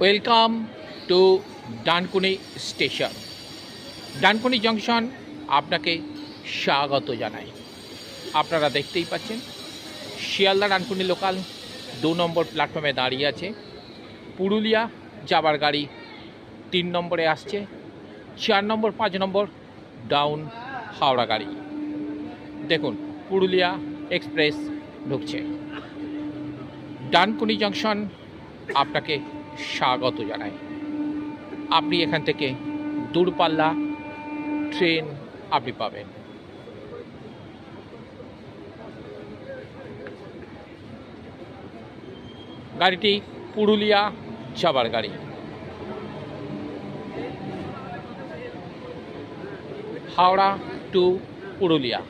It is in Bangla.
Welcome to Dankuni station Dankuni junction আপনাকে স্বাগত জানাই। আপনারা দেখতেই পাচ্ছেন, শিয়ালদা ডানকুনি লোকাল দু নম্বর প্ল্যাটফর্মে দাঁড়িয়ে আছে। পুরুলিয়া যাবার গাড়ি তিন নম্বরে আসছে, চার নম্বর, পাঁচ নম্বর ডাউন হাওড়া গাড়ি। দেখুন, পুরুলিয়া এক্সপ্রেস ঢুকছে। ডানকুনি জংশন আপনাকে স্বাগত জানাই। আপনি এখান থেকে দূরপাল্লা, ট্রেন আপনি পাবেন। গাড়িটি পুরুলিয়া যাবার গাড়ি। হাওড়া টু পুরুলিয়া।